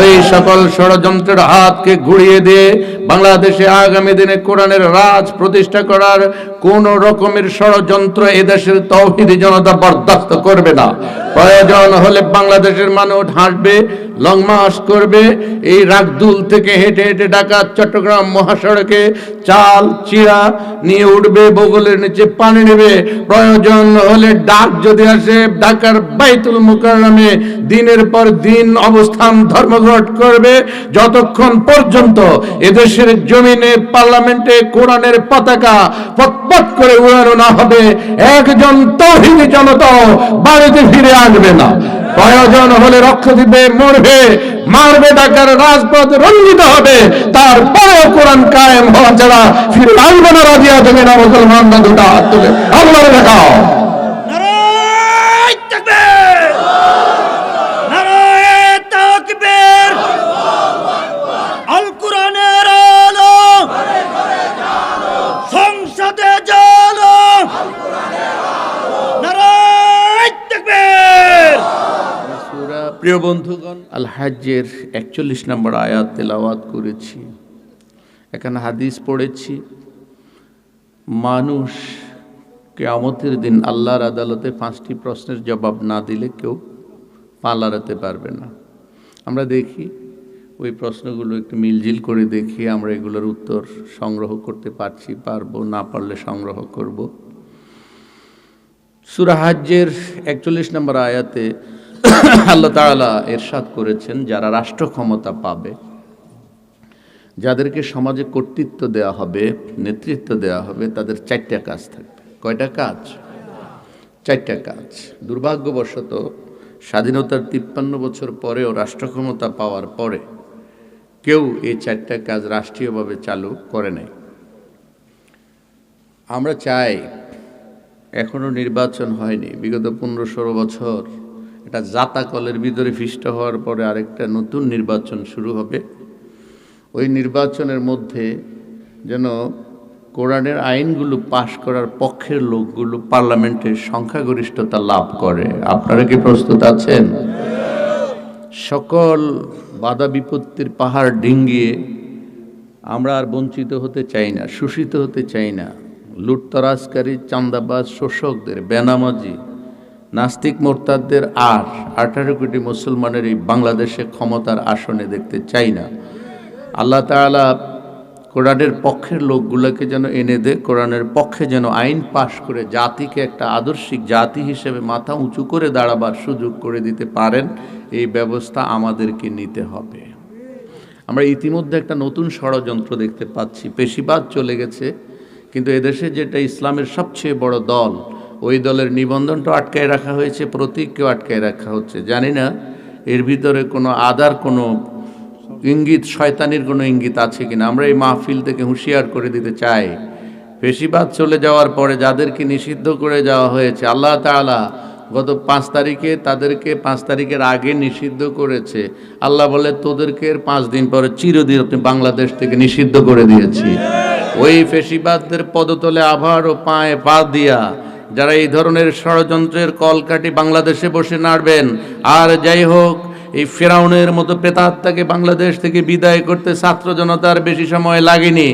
ওই সকল ষড়যন্ত্রের হাতকে ঘুরিয়ে দিয়ে বাংলাদেশে আগামী দিনে কোরআনের রাজ প্রতিষ্ঠা করার কোন রকমের ষড়যন্ত্র এদেশের তৌহিদি জনতা বরদাস্ত করবে না। প্রয়োজন হলে বাংলাদেশের মানুষ হাঁটবে লং মার্চ করবে, এই রাগদুল থেকে হেঁটে হেঁটে ঢাকা চট্টগ্রাম মহাসড়কে চাল, চিড়া নিয়ে উঠবে, বগলের নিচে পানি নেবে। প্রয়োজন হলে ডাক যদি আসে, ঢাকার বাইতুল মুকাররমে দিনের পর দিন অবস্থান ধর্মঘট করবে যতক্ষণ পর্যন্ত এদেশের জমিনে পার্লামেন্টে কোরআনের পতাকা পতপত করে উড়ানো না হবে, একজন তৌহিদি জনতা বাড়িতে ফিরে আসবে না। প্রয়োজন হলে রক্ত দিবে মরবে, মারবে ঢাকার রাজপথ রঞ্জিত হবে, তারপরেও কোরআন কায়েম হওয়া ছাড়া ফিরে আসবে না রাজিয়া তুমি না মুসলমান না দুটা হাত তুলে দেখাও নারায় তাকবীর নারায় তাকবীর আল কোরআনের আলো সংসদে জালো নারায় তাকবীর সূরা প্রিয় বন্ধুগণ আল হাজ্জের একচল্লিশ নম্বর আয়াত তেলাওয়াত করেছি। এখানে হাদিস পড়েছি, মানুষ কেয়ামতের দিন আল্লাহর আদালতে পাঁচটি প্রশ্নের জবাব না দিলে কেউ পা লড়াতে পারবে না। আমরা দেখি, ওই প্রশ্নগুলো একটু মিলজিল করে দেখি, আমরা এগুলোর উত্তর সংগ্রহ করতে পারছি, পারব, না পারলে সংগ্রহ করব। সুরাহাজ্যের একচল্লিশ নম্বর আয়াতে আল্লাহ তাআলা এরশাদ করেছেন যারা রাষ্ট্র ক্ষমতা পাবে, যাদেরকে সমাজে কর্তৃত্ব দেওয়া হবে, নেতৃত্ব দেওয়া হবে, তাদের চারটা কাজ থাকবে। কয়টা কাজ? চারটা কাজ। দুর্ভাগ্যবশত স্বাধীনতার তিপ্পান্ন বছর পরেও রাষ্ট্র ক্ষমতা পাওয়ার পরে কেউ এই চারটা কাজ রাষ্ট্রীয়ভাবে চালু করে নাই। আমরা চাই এখনও নির্বাচন হয়নি, বিগত পনেরো ষোলো বছর এটা জাতাকলের ভিতরে ফিষ্ট হওয়ার পরে আরেকটা নতুন নির্বাচন শুরু হবে। ওই নির্বাচনের মধ্যে যেন কোরআনের আইনগুলো পাশ করার পক্ষের লোকগুলো পার্লামেন্টের সংখ্যাগরিষ্ঠতা লাভ করে। আপনারা কি প্রস্তুত আছেন? সকল বাধা বিপত্তির পাহাড় ডিঙ্গিয়ে আমরা আর বঞ্চিত হতে চাই না, শোষিত হতে চাই না। লুটতরাজকারী চান্দাবাজ শোষকদের, বেনামাজি নাস্তিক মোরতাদদের আর আঠারো কোটি মুসলমানের এই বাংলাদেশে ক্ষমতার আসনে দেখতে চাই না। আল্লাহ তাআলা কোরআনের পক্ষের লোকগুলোকে যেন এনে দে, কোরআনের পক্ষে যেন আইন পাশ করে জাতিকে একটা আদর্শিক জাতি হিসেবে মাথা উঁচু করে দাঁড়াবার সুযোগ করে দিতে পারেন, এই ব্যবস্থা আমাদেরকে নিতে হবে। আমরা ইতিমধ্যে একটা নতুন ষড়যন্ত্র দেখতে পাচ্ছি। পেশিবাদ চলে গেছে, কিন্তু এদেশে যেটা ইসলামের সবচেয়ে বড় দল ওই দলের নিবন্ধনটা আটকায় রাখা হয়েছে, প্রতীককেও আটকায় রাখা হচ্ছে। জানি না এর ভিতরে কোনো আদার, কোনো ইঙ্গিত, শয়তানির কোনো ইঙ্গিত আছে কিনা। আমরা এই মাহফিল থেকে হুঁশিয়ার করে দিতে চাই। পেশিবাদ চলে যাওয়ার পরে যাদেরকে নিষিদ্ধ করে যাওয়া হয়েছে, আল্লাহ তাআলা গত পাঁচ তারিখে তাদেরকে পাঁচ তারিখের আগে নিষিদ্ধ করেছে। আল্লাহ বলে, তোদেরকে পাঁচ দিন পরে চিরদিন আপনি বাংলাদেশ থেকে নিষিদ্ধ করে দিয়েছি। ওই ফেসিবাদদের পদতলে আবারও পায়ে পা দিয়া যারা এই ধরনের ষড়যন্ত্রের কলকাটি বাংলাদেশে বসে নাড়বেন আর যাই হোক এই ফেরাউনের মতো প্রেতাত্মাকে বাংলাদেশ থেকে বিদায় করতে ছাত্র জনতার বেশি সময় লাগেনি।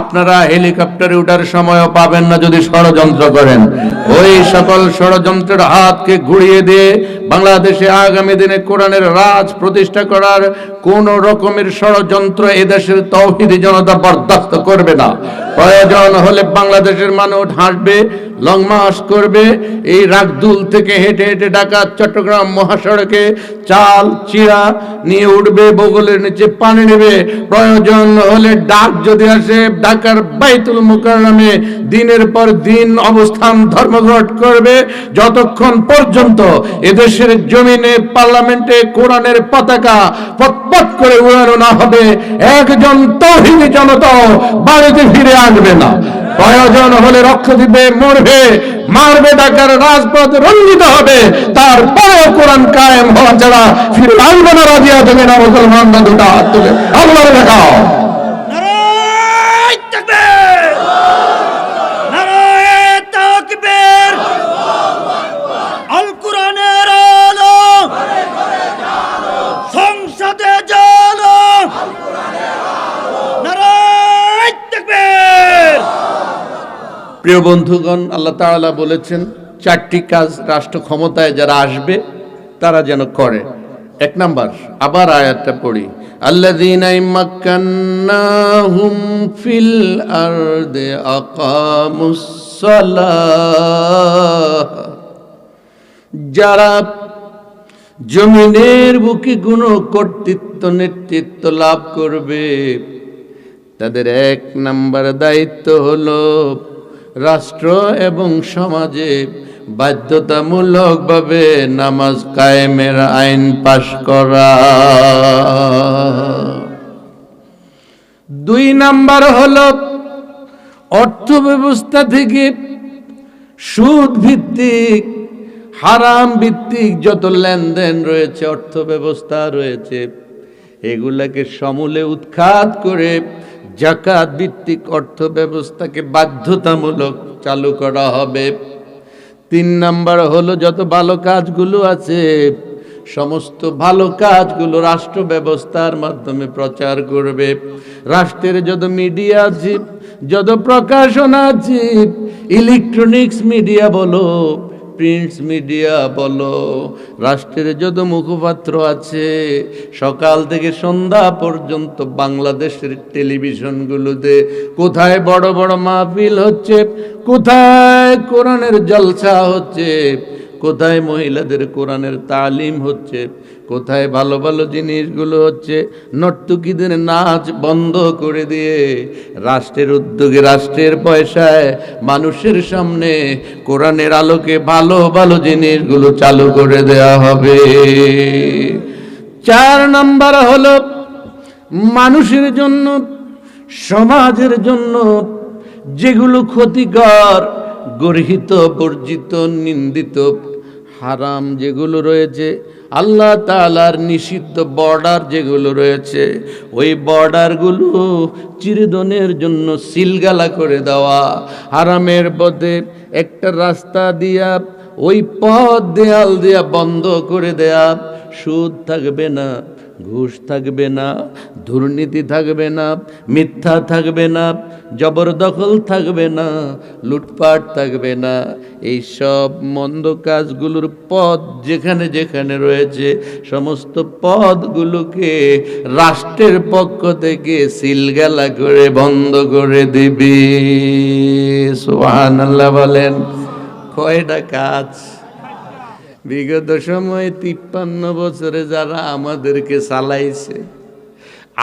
আপনারা হেলিকপ্টারে উঠার সময়ও পাবেন না যদি ষড়যন্ত্র করেন। ওই সকল ষড়যন্ত্রের হাতকে ঘুরিয়ে দিয়ে বাংলাদেশে আগামী দিনে কোরআনের রাজ প্রতিষ্ঠা করার কোন রকমের ষড়যন্ত্র এদেশের তৌহিদি জনতা বরদাস্ত করবে না। প্রয়োজন হলে বাংলাদেশের মানুষ হাঁটবে লং মার্চ করবে, এই রাগদুল থেকে হেঁটে হেঁটে ঢাকা, চট্টগ্রাম মহাসড়কে চাল চিড়া নিয়ে উঠবে, বগলের নিচে পানি নেবে। প্রয়োজন হলে ডাক যদি আসে, ঢাকার বাইতুল মুকাররমে দিনের পর দিন অবস্থান ধর্মঘট করবে। যতক্ষণ পর্যন্ত এদেশের জমিনে পার্লামেন্টে কোরআনের পতাকা পতপত করে উড়ানো না হবে, একজন তৌহিদি জনতা বাড়িতে ফিরে আসবে না। প্রয়োজন হলে রক্ত দিবে মরবে মারবে ডাকার রাজপথ রঞ্জিত হবে। তারপরেও কোরআন কায়েম হওয়া ছাড়া ফিরে আসবে না রাজিয়া তুমি না মুসলমান বন্ধুটা তুলে। দেখাও নারায় তাকবীর নারায় তাকবীর আল কোরআনের আলো সংসদে জালো প্রিয় বন্ধুগণ, আল্লাহ তাআলা বলেছেন, চারটি কাজ রাষ্ট্র ক্ষমতায় যারা আসবে, তারা যেন করে। এক নাম্বার, আবার আয়াতটা পড়ি। যারা জমিনের বুকে গুণ কর্তৃত্ব নেতৃত্ব লাভ করবে, তাদের এক নাম্বার দায়িত্ব হলো রাষ্ট্র এবং সমাজে বাধ্যতামূলকভাবে নামাজ কায়েমের আইন পাশ করা। দুই নাম্বার হলো অর্থ ব্যবস্থা থেকে সুদ ভিত্তিক হারাম ভিত্তিক যত লেনদেন রয়েছে অর্থ ব্যবস্থা রয়েছে, এগুলাকে সমূলে উৎখাত করে জাকাত ভিত্তিক অর্থ ব্যবস্থাকে বাধ্যতামূলক চালু করা হবে। তিন নাম্বার হলো, যত ভালো কাজগুলো আছে, সমস্ত ভালো কাজগুলো রাষ্ট্র ব্যবস্থার মাধ্যমে প্রচার করবে। রাষ্ট্রের যত মিডিয়া আছে, যত প্রকাশনা আছে ইলেকট্রনিক্স মিডিয়া বলো প্রিন্টস মিডিয়া বলো, রাষ্ট্রের যত মুখপাত্র আছে, সকাল থেকে সন্ধ্যা পর্যন্ত বাংলাদেশের টেলিভিশনগুলোতে কোথায় বড় বড় মাহফিল হচ্ছে, কোথায় কোরআনের জলসা হচ্ছে, কোথায় মহিলাদের কোরআনের তালিম হচ্ছে কোথায় ভালো ভালো জিনিসগুলো হচ্ছে? নর্তকীদের নাচ বন্ধ করে দিয়ে রাষ্ট্রের উদ্যোগে, রাষ্ট্রের পয়সায় মানুষের সামনে কোরআনের আলোকে ভালো ভালো জিনিসগুলো চালু করে দেয়া হবে। চার নাম্বার হলো মানুষের জন্য, সমাজের জন্য যেগুলো ক্ষতিকর, গর্হিত, বর্জিত, নিন্দিত, হারাম যেগুলো রয়েছে আল্লাহ তালার নিষিদ্ধ বর্ডার যেগুলো রয়েছে, ওই বর্ডারগুলো চিরদনের জন্য সিলগালা করে দেওয়া। আরামের পথে একটা রাস্তা দিয়া, ওই পথ দেয়াল দেয়া বন্ধ করে দেয়া। সুদ থাকবে না, ঘুষ থাকবে না, দুর্নীতি থাকবে না, মিথ্যা থাকবে না, জবরদখল থাকবে না, লুটপাট থাকবে না। এই সব মন্দ কাজগুলোর পদ যেখানে যেখানে রয়েছে, সমস্ত পদগুলোকে রাষ্ট্রের পক্ষ থেকে সিলগালা করে বন্ধ করে দিবি। সুবহানাল্লাহ বলেন, কয়টা কাজ বিগত সময়ে তিপ্পান্ন বছরে যারা আমাদেরকে চালাইছে,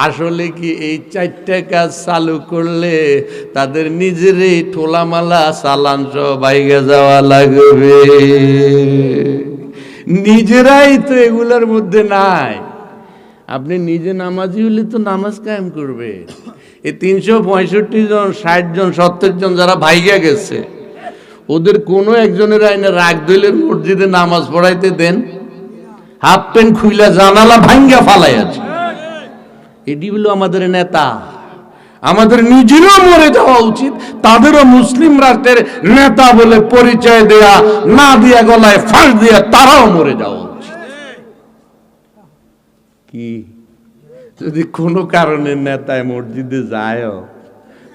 আসলে কি এই চারটা কাজ চালু করলে তাদের নিজেরই ঠোলামালা চালান সহ বাইকে যাওয়া লাগবে? নিজেরাই তো এগুলোর মধ্যে নাই। আপনি নিজে নামাজি হলে তো নামাজ কায়েম করবে। এই তিনশো পঁয়ষট্টি জন, ষাট জন, সত্তর জন যারা ভাইগা গেছে ওদের কোনো একজনের আইনে রাগ দইলের মসজিদে নামাজ পড়াইতে দেন। হাফ প্যান্ট খুইলা জানালা ভাঙ্গা ফালাই আছে এটি হলো আমাদের নেতা। আমাদের নিজেরও মরে যাওয়া উচিত। তাদেরও মুসলিম রাষ্ট্রের নেতা বলে পরিচয় দেয়া, না দিয়া গলায় ফাঁস দিয়া তারাও মরে যাওয়া উচিত। কি? যদি কোনো কারণে নেতায় মসজিদে যায়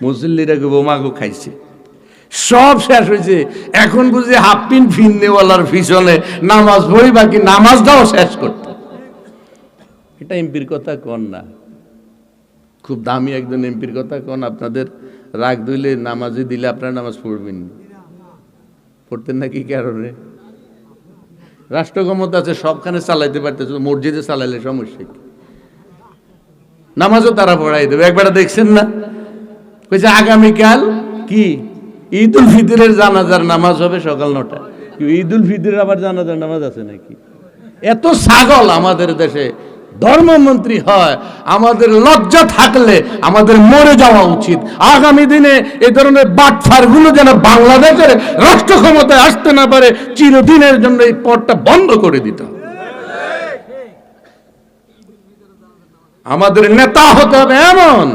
মুসল্লিরা বোমাগো খাইছে? সব শেষ হয়েছে। এখন বুঝি হাফ পিন ফিন্নেওয়ালার পিছনে নামাজ পড়ি বাকি নামাজটাও শেষ করতে। এটা এমপির কথা কন না। খুব দামি একজন এমপির কথা কন, আপনাদের রাগ দইলে নামাজে দিলে আপনারা নামাজ পড়বেন পড়তেন না কি কারণে? রাষ্ট্র ক্ষমতা আছে, সবখানে চালাইতে পারতেছে মসজিদে চালাইলে সমস্যা কি? নামাজও তারা পড়াই দেবে, একবার দেখছেন না? কইছে আগামীকাল কি? ঈদ উল ফিতরের জানাজার নামাজ হবে সকাল নটা। ঈদ উল ফিতরের আবার জানাজার নামাজ আছে নাকি? এত ছাগল আমাদের দেশে। ধর্মমন্ত্রী হয়, আমাদের লজ্জা থাকলে আমাদের মরে যাওয়া উচিত। আগামী দিনে এ ধরনের বাটফারগুলো যেন বাংলাদেশের রাষ্ট্র ক্ষমতায় আসতে না পারে, চিরদিনের জন্য এই পথটা বন্ধ করে দিতে আমাদের নেতা হতে হবে এমন।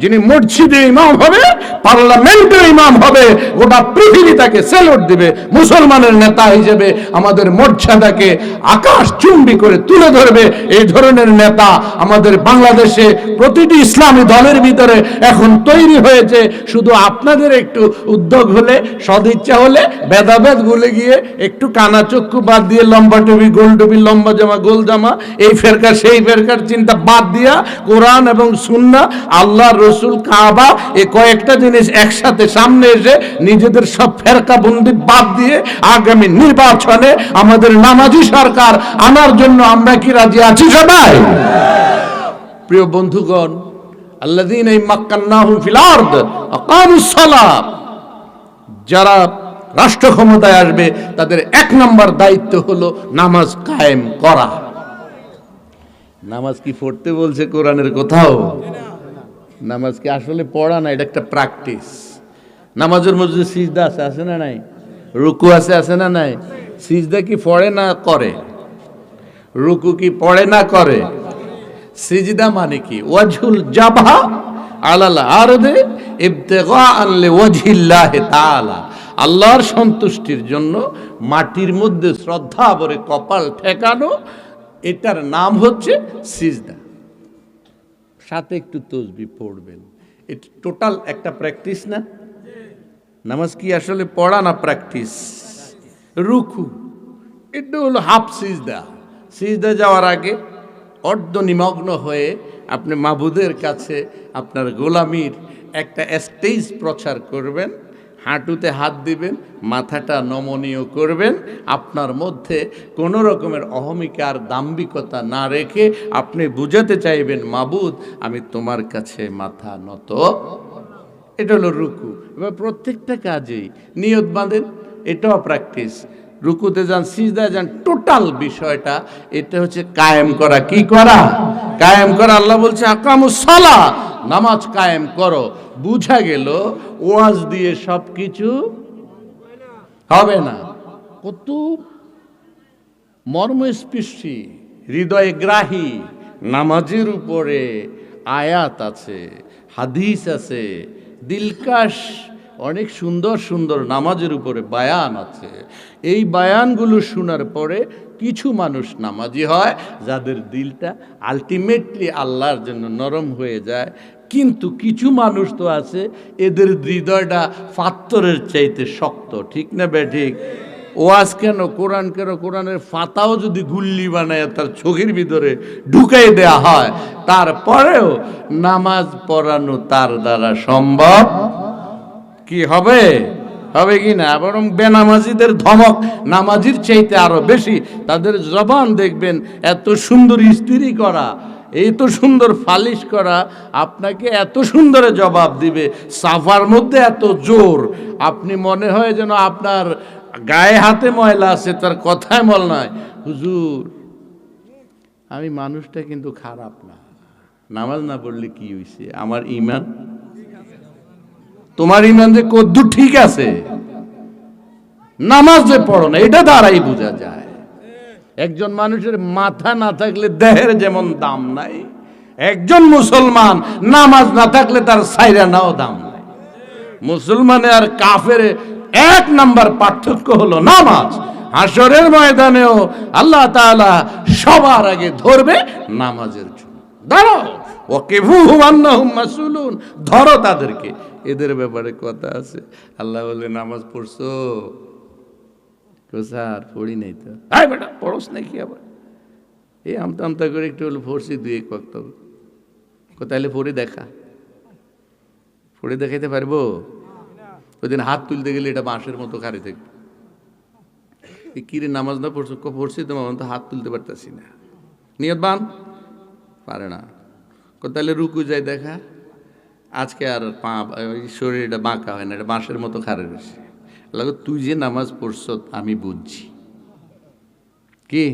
যিনি মসজিদে ইমাম হবে পার্লামেন্টের ইমাম হবে, গোটা পৃথিবী তাকে সেলুট দিবে, মুসলমানের নেতা হিসেবে আমাদের মর্যাদাকে আকাশ চুম্বি করে তুলে ধরবে। এই ধরনের নেতা আমাদের বাংলাদেশে প্রতিটি ইসলামী দলের ভিতরে এখন তৈরি হয়েছে। শুধু আপনাদের একটু উদ্যোগ হলে, সদিচ্ছা হলে, ভেদাভেদ ভুলে গিয়ে একটু কানা চক্ষু বাদ দিয়ে লম্বা টুপি, গোল টুপি, লম্বা জামা, গোল জামা, এই ফেরকার, সেই ফেরকার চিন্তা বাদ দিয়া কোরআন এবং সুন্না আল্লাহ রসুল কাবা এই কয়েকটা জিনিস একসাথে সামনে এসে নিজেদের সব ফেরকা বন্দি বাদ দিয়ে আগামী নির্বাচনে আমাদের নামাজি সরকার আনার জন্য আমরা কি রাজি আছি সবাই? প্রিয় বন্ধুগণ, আল্লাযীনা ইম্মাক্কান্নাহুম ফিল আরদ যারা রাষ্ট্র ক্ষমতায় আসবে, তাদের এক নম্বর দায়িত্ব হলো নামাজ কায়েম করা। নামাজ কি পড়তে বলছে কোরআনের কোথাও? নামাজ কি আসলে পড়া না? এটা একটা প্র্যাকটিস নামাজের মধ্যে সিজদা আছে আছে না নাই? রুকু আছে আছে না নাই? সিজদা কি পড়ে না করে? রুকু কি পড়ে না করে? সিজদা মানে কি? ওয়াজুল জাবহা আলাল আরদে ইবতিগাআন লিওয়াজহিল্লাহি তাআলা। আল্লাহর সন্তুষ্টির জন্য মাটির মধ্যে শ্রদ্ধা ভরে কপাল ঠেকানো, এটার নাম হচ্ছে সিজদা। সাথে একটু তসবি পড়বেন। এটা টোটাল একটা প্র্যাকটিস না? নামাজ কি আসলে পড়া না প্র্যাকটিস রুখু এটা হলো হাফ সিজদা। সিজদা যাওয়ার আগে অর্ধ নিমগ্ন হয়ে আপনি মাবুদের কাছে আপনার গোলামির একটা স্টেজ প্রচার করবেন। হাঁটুতে হাত দিবেন, মাথাটা নমনীয় করবেন, আপনার মধ্যে কোনো রকমের অহমিকার, দাম্ভিকতা না রেখে আপনি বুঝাতে চাইবেন, মাবুদ, আমি তোমার কাছে মাথা নত। এটা হলো রুকু। এবার প্রত্যেকটা কাজেই নিয়ত বাঁধেন, এটাও প্র্যাকটিস রুকুতে যান, সিজদায় যান, টোটাল বিষয়টা এটা হচ্ছে কায়েম করা। কি করা? কায়েম করা, আল্লাহ বলছে, আকামুস সালা, নামাজ কায়েম করো। বুঝা গেল, ওয়াজ দিয়ে সব কিছু হবে না। কত মর্মস্পৃষ্টি, হৃদয় গ্রাহী, নামাজের উপরে আয়াত আছে, হাদিস আছে, দিলকাশ অনেক সুন্দর সুন্দর নামাজের উপরে বায়ান আছে। এই বায়ানগুলো শোনার পরে কিছু মানুষ নামাজি হয়, যাদের দিলটা আলটিমেটলি আল্লাহর জন্য নরম হয়ে যায়। কিন্তু কিছু মানুষ তো আছে, এদের হৃদয়টা পাত্তরের চাইতে শক্ত, ঠিক না বে ঠিক? ওয়াজ কেন, কোরআন কেন, কোরআনের ফাতাও যদি গুল্লি বানায়, তার চোখের ভিতরে ঢুকাই দেয়া হয়, তারপরেও নামাজ পড়ানো তার দ্বারা সম্ভব কি হবে? হবে কি না? বরং বেনামাজিদের ধমক নামাজির চাইতে আরও বেশি। তাদের জবান দেখবেন, এত সুন্দর ইস্ত্রি করা, এত সুন্দর ফালিশ করা, আপনাকে এত সুন্দর জবাব দিবে। সাফার মধ্যে এত জোর, আপনি মনে হয় যেন আপনার গায়ে হাতে ময়লা আছে, তার কথায় মল নয় হুজুর, আমি মানুষটা কিন্তু খারাপ না। নামাজ না পড়লে কি হইছে? আমার ইমান তোমার ইমান যে কদ্দু ঠিক আছে, নামাজ যে পড়ো না, এটা দ্বারাই বোঝা যায়। একজন মানুষের মাথা না থাকলে দেহের যেমন দাম নাই, একজন মুসলমান নামাজ না থাকলে তার সাইরা নাও দাম নাই। মুসলমানে আর কাফের এক নাম্বার পার্থক্য হলো নামাজ। হাসরের ময়দানেও আল্লাহ তাআলা সবার আগে ধরবে নামাজের জন্য। দাঁড়াও ওকে হুমান্নাহুম মাসুলুন, ধরো তাদেরকে। এদের ব্যাপারে কথা আছে। আল্লাহ বলে নামাজ পড়ছো? স্যার, পড়ি নাই তো। আয় বেটা, পড়োস নাকি আবার? এই আমতা আমতা করে একটু হলো পড়ছি দুই এক ওয়াক্ত তাহলে পড়ে দেখা। পড়ে দেখাইতে পারব? ওই দিন হাত তুলতে গেলে এটা বাঁশের মতো খারে থাকবে। কিরে নামাজ না পড়ছো? ক পড়ছি তো, মামা, তো হাত তুলতে পারতাছি না। নিয়ত বান? পারে না। ক তাহলে রুকু যায় দেখা। আজকে আর পা, ওই শরীরটা বাঁকা হয় না, এটা বাঁশের মতো খারে রয়েছে লাগো তুই যে নামাজ পড়ছ, আমি বুঝছি। কি?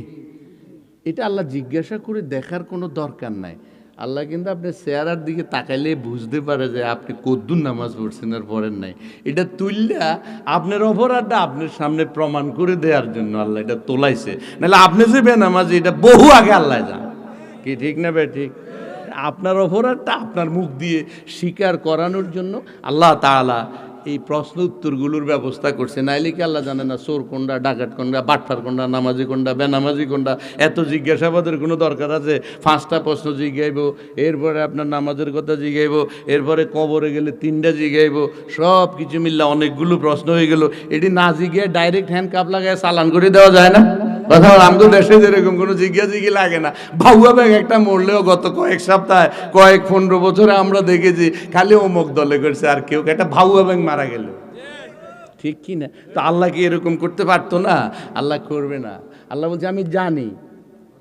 এটা আল্লাহ জিজ্ঞাসা করে দেখার কোনো দরকার নাই। আল্লাহ কিন্তু আপনি চেহারার দিকে তাকাইলে বুঝতে পারে যে আপনি কদ্দুর নামাজ পড়ছেন, আর পড়েন নাই। এটা তুললা আপনার অপরাধটা আপনার সামনে প্রমাণ করে দেওয়ার জন্য আল্লাহ এটা তোলাইছে। নাহলে আপনি যে বে নামাজ এটা বহু আগে আল্লাহ যান কি, ঠিক না বে, ঠিক? আপনার অপরাধটা আপনার মুখ দিয়ে স্বীকার করানোর জন্য আল্লাহ তাআলা এই প্রশ্ন উত্তরগুলোর ব্যবস্থা করছে। নাইলে কি আল্লাহ জানে না চোর কোনটা ডাকাত কোনটা বাটফার কোনটা নামাজি কোনটা বেনামাজি কোনটা এত জিজ্ঞাসাবাদের কোনো দরকার আছে? পাঁচটা প্রশ্ন জিজ্ঞাইব এরপরে আপনার নামাজের কথা জিজ্ঞাইব এরপরে কবরে গেলে তিনটা জিজ্ঞাইব সব কিছু মিললে অনেকগুলো প্রশ্ন হয়ে গেল। এটি না জিজ্ঞে ডাইরেক্ট হ্যান্ড কাপ লাগায় চালান করে দেওয়া যায় না। কথা কোনো জিজ্ঞা লাগে না। ভাউয়া ব্যাগ একটা মরলেও গত কয়েক সপ্তাহে, কয়েক পনেরো বছরে আমরা দেখেছি, খালি অমুক দলে করছে আর কেউ। একটা ভাউয়া ব্যাগ মারা গেল। ঠিক কি না? তো আল্লাহ কি এরকম করতে পারতো না? আল্লাহ করবে না। আল্লাহ বলছে, আমি জানি।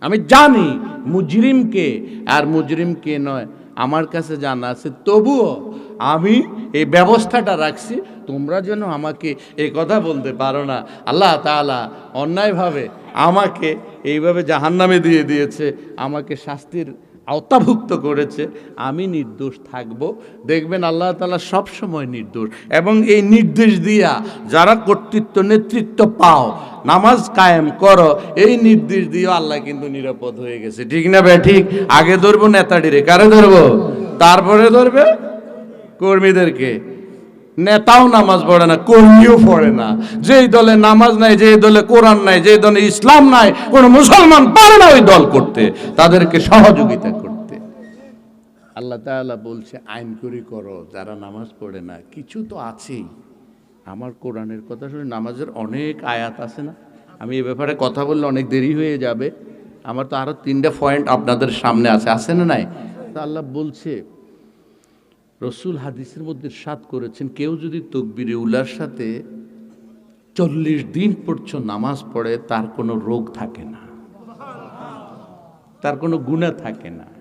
আমি জানি মুজরিমকে, আর মুজরিমকে নয়, আমার কাছে জানা আছে। তবুও আমি এই ব্যবস্থাটা রাখছি তোমরা যেন আমাকে এই কথা বলতে পারো না। আল্লাহ তাআলা অন্যায়ভাবে আমাকে এইভাবে জাহান্নামে দিয়ে দিয়েছে, আমাকে শাস্তির আওতাভুক্ত করেছে। আমি নির্দোষ থাকব। দেখবেন আল্লাহ তালা সবসময় নির্দোষ। এবং এই নির্দেশ দিয়া যারা কর্তৃত্ব, নেতৃত্ব পাও, নামাজ কায়েম করো, এই নির্দেশ দিয়েও আল্লাহ কিন্তু নিরাপদ হয়ে গেছে। ঠিক না বে ঠিক? আগে ধরবো, নেতাডিরে। কারে ধরবো? তারপরে ধরবে? কর্মীদেরকে। নেতাও নামাজ পড়ে না, কর্মীও পড়ে না। যেই দলে নামাজ নাই, যেই দলে কোরআন নাই, যেই দলে ইসলাম নাই, কোনো মুসলমান পারে না ওই দল করতে। তাদেরকে সহযোগিতা করতে। আল্লাহ তাআলা বলছে, আইন করি করো, যারা নামাজ পড়ে না। কিছু তো আছেই। আমার কোরআনের কথা শুনে নামাজের অনেক আয়াত আছে না? আমি এ ব্যাপারে কথা বললে অনেক দেরি হয়ে যাবে। আমার তো আরও তিনটা পয়েন্ট আপনাদের সামনে আছে। আছে না নাই? তা আল্লাহ বলছে রসুল হাদিসের মধ্যে সাত করেছেন, কেউ যদি তকবিরে উলার সাথে চল্লিশ দিন পর্যন্ত নামাজ পড়ে, তার কোনো রোগ থাকে না। তার কোনো গুণা থাকে না।